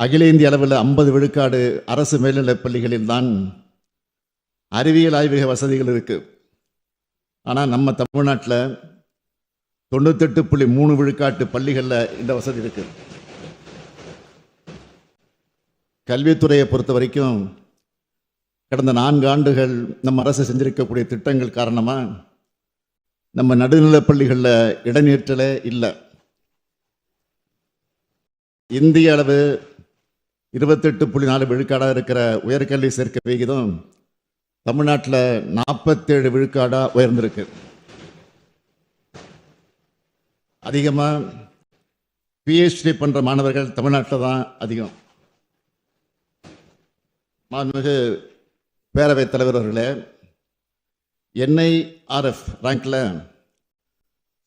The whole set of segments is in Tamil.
அகில இந்திய அளவில் ஐம்பது விழுக்காடு அரசு மேல்நிலைப் பள்ளிகளில் தான் அறிவியல் ஆய்வக வசதிகள் இருக்குது ஆனால் நம்ம தமிழ்நாட்டில் தொண்ணூத்தெட்டு புள்ளி மூணு விழுக்காட்டு பள்ளிகளில் இந்த வசதி இருக்குது கல்வித்துறையை பொறுத்த வரைக்கும் கடந்த நான்கு ஆண்டுகள் நம்ம அரசு செஞ்சிருக்கக்கூடிய திட்டங்கள் காரணமாக நம்ம நடுநிலைப் பள்ளிகளில் இடநேற்றலே இல்லை. இந்திய அளவு இருபத்தெட்டு புள்ளி நாலு விழுக்காடாக இருக்கிற உயர்கல்வி சேர்க்கை விகிதம் தமிழ்நாட்டில் நாற்பத்தேழு விழுக்காடாக உயர்ந்திருக்கு. அதிகமாக பிஹெச்டி பண்ணுற மாணவர்கள் தமிழ்நாட்டில் தான் அதிகம். மாண்புமிகு பேரவைத் தலைவர் அவர்களே என்ஐஆர்எஃப் ரேங்கில்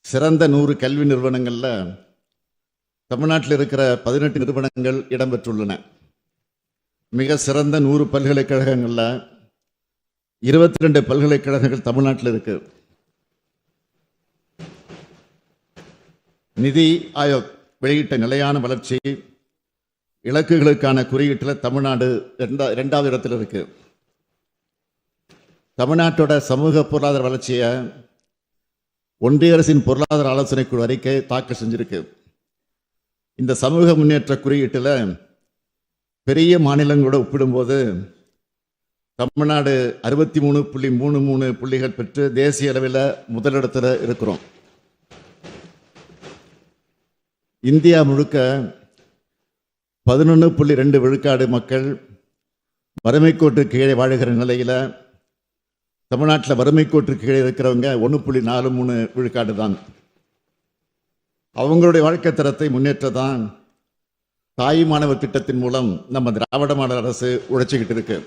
சிறந்த நூறு கல்வி நிறுவனங்களில் தமிழ்நாட்டில் இருக்கிற பதினெட்டு நிறுவனங்கள் இடம்பெற்றுள்ளன. மிக சிறந்த நூறு பல்கலைக்கழகங்களில் இருபத்தி ரெண்டு பல்கலைக்கழகங்கள் தமிழ்நாட்டில் இருக்கு. நிதி ஆயோக் வெளியிட்ட நிலையான வளர்ச்சி இலக்குகளுக்கான குறியீட்டில் தமிழ்நாடு ரெண்டா ரெண்டாவது இடத்தில் இருக்கு. தமிழ்நாட்டோட சமூக பொருளாதார வளர்ச்சியை ஒன்றிய அரசின் பொருளாதார ஆலோசனை குழு அறிக்கை தாக்கல் செஞ்சிருக்கு. இந்த சமூக முன்னேற்ற குறியீட்டில் பெரிய மாநிலங்களோட ஒப்பிடும்போது தமிழ்நாடு அறுபத்தி மூணு புள்ளி மூணு மூணு புள்ளிகள் பெற்று தேசிய அளவில் முதலிடத்தில் இருக்கிறோம். இந்தியா முழுக்க பதினொன்று புள்ளி ரெண்டு விழுக்காடு மக்கள் வறுமைக்கோட்டு கீழே வாழுகிற நிலையில் தமிழ்நாட்டில் வறுமைக்கோட்டு கீழே இருக்கிறவங்க ஒன்று புள்ளி நாலு மூணு விழுக்காடு தான். அவங்களுடைய வாழ்க்கை தரத்தை முன்னேற்றதான் தாய் மாணவர் திட்டத்தின் மூலம் நம்ம திராவிட மாடல் அரசு உழைச்சிக்கிட்டு இருக்கு.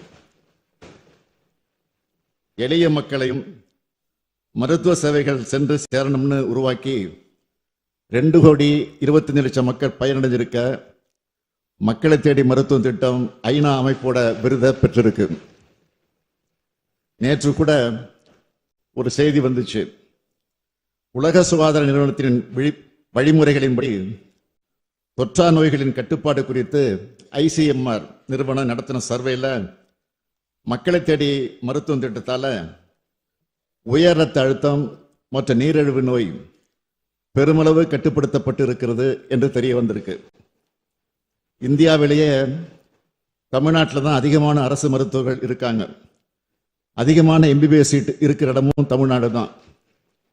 எளிய மக்களையும் மருத்துவ சேவைகள் சென்று சேரணும்னு உருவாக்கி ரெண்டு கோடி இருபத்தஞ்சு லட்சம் மக்கள் பயனடைஞ்சிருக்க மக்களை தேடி மருத்துவ திட்டம் ஐநா அமைப்போட விருதை பெற்றிருக்கு. நேற்று கூட ஒரு செய்தி வந்துச்சு. உலக சுகாதார நிறுவனத்தின் விழி வழிமுறைகளின்படி தொற்றா நோய்களின் கட்டுப்பாடு குறித்து ஐசிஎம்ஆர் நிறுவனம் நடத்தின சர்வேல மக்களை தேடி மருத்துவம் திட்டத்தால் உயர் ரத்த அழுத்தம் மற்றும் நீரிழிவு நோய் பெருமளவு கட்டுப்படுத்தப்பட்டு இருக்கிறது என்று தெரிய வந்திருக்கு. இந்தியாவிலேயே தமிழ்நாட்டில் தான் அதிகமான அரசு மருத்துவர்கள் இருக்காங்க. அதிகமான எம்பிபிஎஸ் சீட் இருக்கிற இடமும் தமிழ்நாடு தான்.